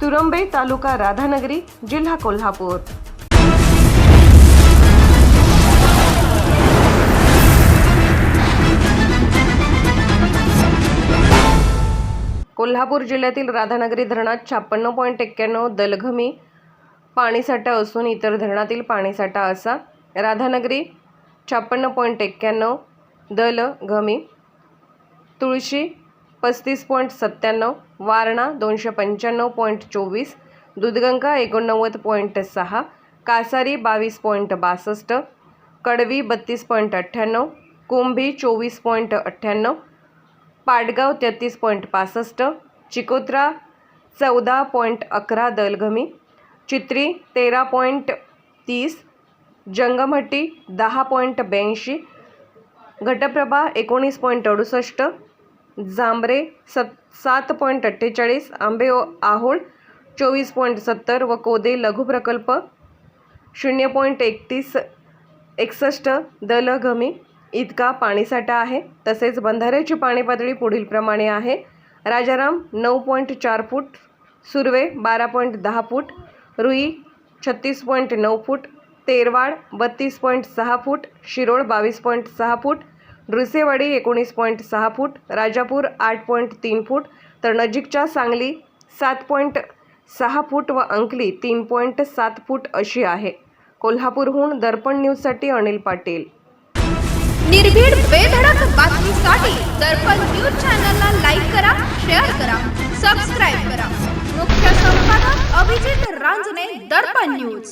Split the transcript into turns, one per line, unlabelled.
तुरंबे तालुका राधानगरी जिल्हा कोल्हापूर. कोल्हापूर जिल्ह्यातील राधानगरी धरणात छप्पन्न पॉईंट एक्क्याण्णव दलघमी पाणीसाठा असून इतर धरणातील पाणीसाठा असा. राधानगरी छप्पन्न पॉईंट एक्क्याण्णव दलघमी. तुळशी पस्तीस पॉईंट सत्त्याण्णव वारणा दोनशे पंच्याण्णव पॉईंट चोवीस दूधगंगा एकोणनव्वद पॉईंट सहा कासारी बावीस पॉईंट बासष्ट कडवी बत्तीस पॉईंट अठ्ठ्याण्णव कुंभी चोवीस पॉईंट अठ्ठ्याण्णव पाटगाव तेहतीस पॉईंट पासष्ट चिकोत्रा चौदा पॉईंट अकरा दलघमी चित्री तेरा पॉईंट तीस जंगमहट्टी दहा पॉईंट ब्याऐंशी घटप्रभा एकोणीस पॉईंट अडुसष्ट जांभरे सत सात पॉईंट अठ्ठेचाळीस आंबे ओ- आहोळ चोवीस पॉईंट सत्तर व कोदे लघु प्रकल्प शून्य पॉईंट एकतीस एकसष्ट दलघमी इतका पाणीसाठा आहे. तसेच बंधाऱ्याची पाणी पातळी पुढीलप्रमाणे आहे. राजाराम नऊ पॉईंट चार फूट सुर्वे बारा पॉईंट दहा फूट रुई छत्तीस पॉईंट नऊ फूट तेरवाड बत्तीस पॉईंट सहा फूट शिरोळ बावीस पॉईंट सहा फूट नृसेवाडी एकोणीस पॉईंट सहा फूट राजापूर आठ पॉईंट तीन फूट तर नजीकच्या सांगली सात पॉईंट सहा फूट व अंकली तीन पॉईंट सात फूट अशी आहे. कोल्हापूरहून दर्पण न्यूजसाठी अनिल पाटील.
निर्भीड बेधडक बातमीसाठी दर्पण न्यूज चॅनलला लाईक करा शेअर करा सबस्क्राईब करा. मुख्य संपादक अभिजित रांजने दर्पण न्यूज.